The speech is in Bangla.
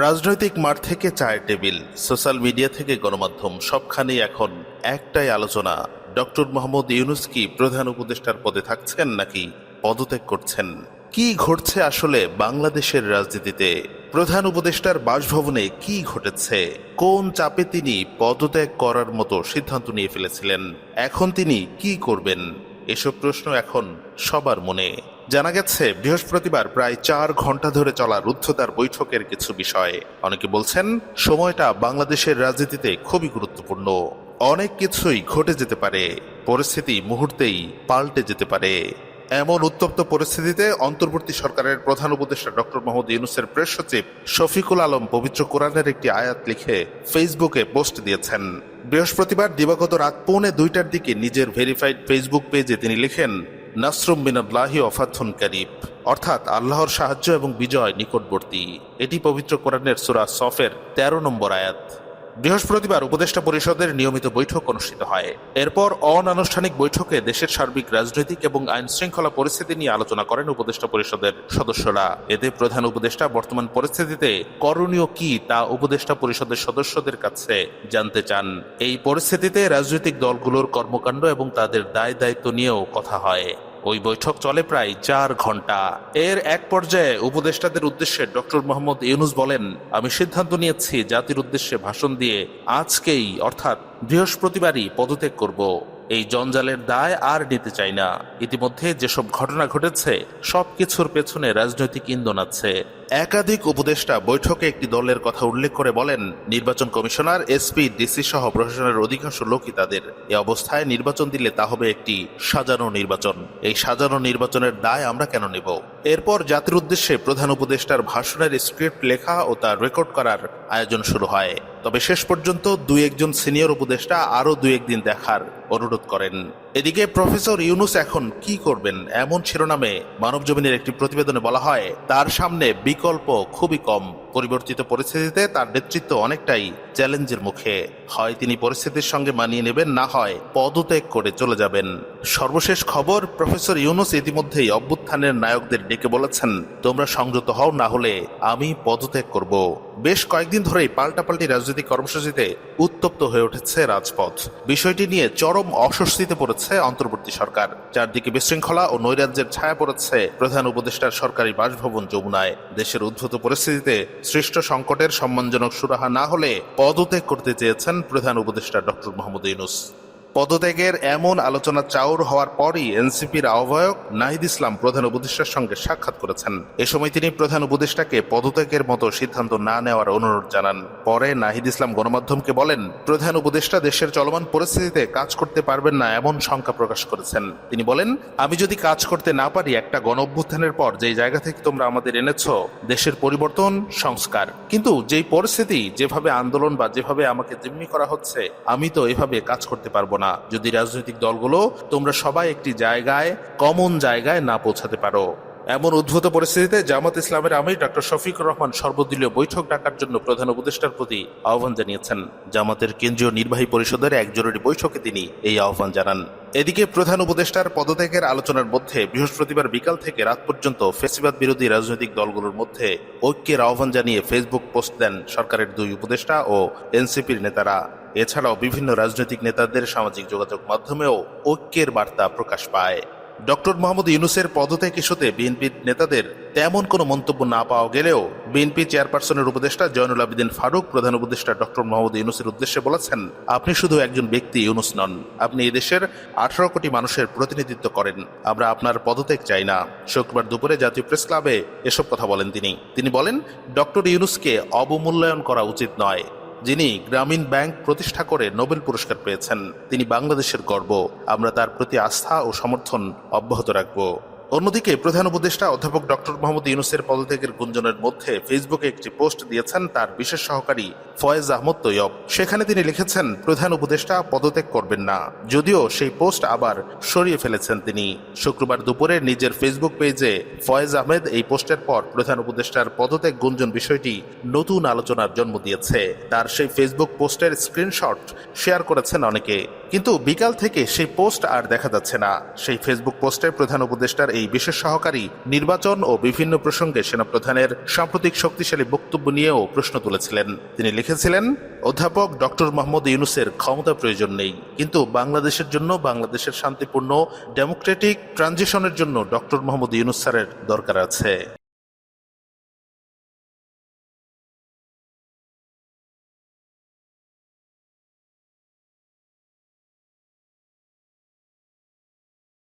রাজনৈতিক মাঠ থেকে চায়ের টেবিল, সোশ্যাল মিডিয়া থেকে গণমাধ্যম, সবখানেই এখন একটাই আলোচনা। ডক্টর মোহাম্মদ ইউনুস কি প্রধান উপদেষ্টার পদে থাকছেন নাকি পদত্যাগ করছেন? কি ঘটছে আসলে বাংলাদেশের রাজনীতিতে? প্রধান উপদেষ্টার বাসভবনে কি ঘটেছে? কোন চাপে তিনি পদত্যাগ করার মতো সিদ্ধান্ত নিয়ে ফেলেছিলেন? এখন তিনি কি করবেন? এসব প্রশ্ন এখন সবার মনে। জানা গেছে, বৃহস্পতিবার প্রায় চার ঘণ্টা ধরে চলা রুদ্ধতার বৈঠকের কিছু বিষয়। অনেকে বলছেন, সময়টা বাংলাদেশের রাজনীতিতে খুবই গুরুত্বপূর্ণ। অনেক কিছুই ঘটে যেতে পারে, পরিস্থিতি মুহূর্তেই পাল্টে যেতে পারে। এমন উত্তপ্ত পরিস্থিতিতে অন্তর্বর্তী সরকারের প্রধান উপদেষ্টা ডক্টর মোহাম্মদ ইউনুসের প্রেস সচিব শফিকুল আলম পবিত্র কোরআনের একটি আয়াত লিখে ফেসবুকে পোস্ট দিয়েছেন। বৃহস্পতিবার দিবাগত রাত পৌনে দুইটার দিকে নিজের ভেরিফাইড ফেসবুক পেজে তিনি লিখেন, নাসরুম বিনাল্লাহি অফাথুন কারিব। অর্থাৎ আল্লাহর সাহায্য এবং বিজয় নিকটবর্তী। এটি পবিত্র কোরআনের সুরা সফের ১৩ নম্বর আয়াত। বৃহস্পতিবার উপদেষ্টা পরিষদের নিয়মিত বৈঠক অনুষ্ঠিত হয়। এরপর অনানুষ্ঠানিক বৈঠকে দেশের সার্বিক রাজনৈতিক এবং আইন শৃঙ্খলা পরিস্থিতি নিয়ে আলোচনা করেন উপদেষ্টা পরিষদের সদস্যরা। এতে প্রধান উপদেষ্টা বর্তমান পরিস্থিতিতে করণীয় কি তা উপদেষ্টা পরিষদের সদস্যদের কাছে জানতে চান। এই পরিস্থিতিতে রাজনৈতিক দলগুলোর কর্মকাণ্ড এবং তাদের দায় দায়িত্ব নিয়েও কথা হয়। ওই বৈঠক চলে প্রায় চার ঘণ্টা। এর এক পর্যায়ে উপদেষ্টাদের উদ্দেশ্যে ডক্টর মোহাম্মদ ইউনুস বলেন, আমি সিদ্ধান্ত নিয়েছি জাতির উদ্দেশ্যে ভাষণ দিয়ে আজকেই, অর্থাৎ বৃহস্পতিবারই পদত্যাগ করব। এই জঞ্জালের দায় আর নিতে চাই না। ইতিমধ্যে যেসব ঘটনা ঘটেছে, সবকিছুর পেছনে রাজনৈতিক ইন্ধন আছে। একাধিক উপদেষ্টা বৈঠকে একটি দলের কথা উল্লেখ করে বলেন, নির্বাচন কমিশনার এসপি ডিসি সহ প্রশাসনের অধিকাংশ লোকই তাদের এ অবস্থায় নির্বাচন দিলে তা হবে একটি সাজানো নির্বাচন। এই সাজানো নির্বাচনের দায় আমরা কেন নেব? এরপর জাতির উদ্দেশ্যে প্রধান উপদেষ্টার ভাষণের স্ক্রিপ্ট লেখা ও তা রেকর্ড করার আয়োজন শুরু হয়। তবে শেষ পর্যন্ত দুই একজন সিনিয়র উপদেষ্টা আরও দুই একদিন দেখার অনুরোধ করেন। এদিকে প্রফেসর ইউনুস এখন কি করবেন? এমন শিরোনামে মানবজমিনের একটি প্রতিবেদনে বলা হয়, তার সামনে বিকল্প খুবই কম। পরিবর্তিত পরিস্থিতিতে তার নেতৃত্ব অনেকটাই চ্যালেঞ্জের মুখে। হয় তিনি পরিস্থিতির সঙ্গে মানিয়ে নেবেন, না হয় পদত্যাগ করে চলে যাবেন। সর্বশেষ খবর, প্রফেসর ইউনুস ইতিমধ্যেই অভ্যুত্থানের নায়কদের ডেকে বলেছেন, তোমরা সংযত হও, না হলে আমি পদত্যাগ করব। বেশ কয়েকদিন ধরেই পাল্টাপাল্টি রাজনৈতিক কর্মসূচিতে উত্তপ্ত হয়ে উঠেছে রাজপথ। বিষয়টি নিয়ে চরম অস্বস্তিতে পড়েছে অন্তর্বর্তী সরকার। চারদিকে বিশৃঙ্খলা ও নৈরাজ্যের ছায়া পড়েছে প্রধান উপদেষ্টার সরকারি বাসভবন যমুনায়। দেশের উদ্ভূত পরিস্থিতিতে সৃষ্ট সংকটের সম্মানজনক সুরাহা না হলে পদত্যাগ করতে চেয়েছেন প্রধান উপদেষ্টা ডক্টর মোহাম্মদ ইউনুস। পদত্যাগের এমন আলোচনা চাউর হওয়ার পরই এনসিপির আহ্বায়ক নাহিদ ইসলাম প্রধান উপদেষ্টার সঙ্গে সাক্ষাৎ করেছেন। এ সময় তিনি প্রধান উপদেষ্টাকে পদত্যাগের মতো সিদ্ধান্ত না নেওয়ার অনুরোধ জানান। পরে নাহিদ ইসলাম গণমাধ্যমকে বলেন, প্রধান উপদেষ্টা দেশের চলমান পরিস্থিতিতে কাজ করতে পারবেন না এমন শঙ্কা প্রকাশ করেছেন। তিনি বলেন, আমি যদি কাজ করতে না পারি, একটা গণ অভ্যুত্থানের পর যেই জায়গা থেকে তোমরা আমাদের এনেছ, দেশের পরিবর্তন, সংস্কার। কিন্তু যেই পরিস্থিতি, যেভাবে আন্দোলন বা যেভাবে আমাকে জিম্মি করা হচ্ছে, আমি তো এভাবে কাজ করতে পারব না যদি রাজনৈতিক দলগুলো, তোমরা সবাই একটি জায়গায় কমন জায়গায় না পৌঁছাতে পারো। এমন উদ্ভূত পরিস্থিতিতে জামাত ইসলামের আমির ডক্টর শফিকুর রহমান সর্বদলীয় বৈঠক ডাকার জন্য প্রধান উপদেষ্টার প্রতি আহ্বান জানিয়েছেন। জামাতের কেন্দ্রীয় নির্বাহী পরিষদের এক জরুরি বৈঠকে তিনি এই আহ্বান জানান। এদিকে প্রধান উপদেষ্টার পদত্যাগের আলোচনার মধ্যে বৃহস্পতিবার বিকাল থেকে রাত পর্যন্ত ফেসিবাদ বিরোধী রাজনৈতিক দলগুলোর মধ্যে ঐক্যের আহ্বান জানিয়ে ফেসবুক পোস্ট দেন সরকারের দুই উপদেষ্টা ও এনসিপির নেতারা। এছাড়াও বিভিন্ন রাজনৈতিক নেতাদের সামাজিক যোগাযোগ মাধ্যমেও ঐক্যের বার্তা প্রকাশ পায়। ডক্টর মোহাম্মদ ইউনুসের পদত্যাগ ইস্যুতে বিএনপির নেতাদের তেমন কোনো মন্তব্য না পাওয়া গেলেও বিএনপি চেয়ারপারসনের উপদেষ্টা জয়নুল আবেদিন ফারুক, প্রধান উপদেষ্টা ডক্টর মোহাম্মদ ইউনুসের উদ্দেশ্যে বলেছেন, আপনি শুধু একজন ব্যক্তি ইউনুস নন, আপনি এদেশের আঠারো কোটি মানুষের প্রতিনিধিত্ব করেন। আমরা আপনার পদত্যাগ চাই না। শুক্রবার দুপুরে জাতীয় প্রেস ক্লাবে এসব কথা বলেন তিনি। তিনি বলেন, ডক্টর ইউনুসকে অবমূল্যায়ন করা উচিত নয়। যিনি গ্রামীণ ব্যাংক প্রতিষ্ঠা করে নোবেল পুরস্কার পেয়েছেন, তিনি বাংলাদেশের গর্ব। আমরা তার প্রতি আস্থা ও সমর্থন অব্যাহত রাখব। অন্যদিকে প্রধান উপদেষ্টা অধ্যাপক ডক্টর মোহাম্মদ ইউনুসের পদত্যাগের গুঞ্জনের মধ্যে ফেসবুকে একটি পোস্ট দিয়েছেন তার বিশেষ সহকারী ফয়েজ আহমদ তৈয়ব। সেখানে তিনি লিখেছেন, প্রধান উপদেষ্টা পদত্যাগ করবেন না। যদিও সেই পোস্ট আবার সরিয়ে ফেলেছেন তিনি। শুক্রবার দুপুরে নিজের ফেসবুক পেজে ফয়েজ আহমেদ এই পোস্টের পর প্রধান উপদেষ্টার পদত্যাগ গুঞ্জন বিষয়টি নতুন আলোচনার জন্ম দিয়েছে। তার সেই ফেসবুক পোস্টের স্ক্রিনশট শেয়ার করেছেন অনেকে। কিন্তু বিকাল থেকে সেই পোস্ট আর দেখা যাচ্ছে না। সেই ফেসবুক পোস্টে প্রধান উপদেষ্টার এই বিশেষ সহকারী নির্বাচন ও বিভিন্ন প্রসঙ্গে সেনাপ্রধানের সাম্প্রতিক শক্তিশালী বক্তব্য নিয়েও প্রশ্ন তুলেছিলেন। তিনি লিখেছিলেন, অধ্যাপক ডক্টর মোহাম্মদ ইউনুসের ক্ষমতা প্রয়োজন নেই। কিন্তু বাংলাদেশের জন্য বাংলাদেশের শান্তিপূর্ণ, ডেমোক্রেটিক ট্রানজিশনের জন্য ডক্টর মোহাম্মদ ইউনুস স্যারের দরকার আছে।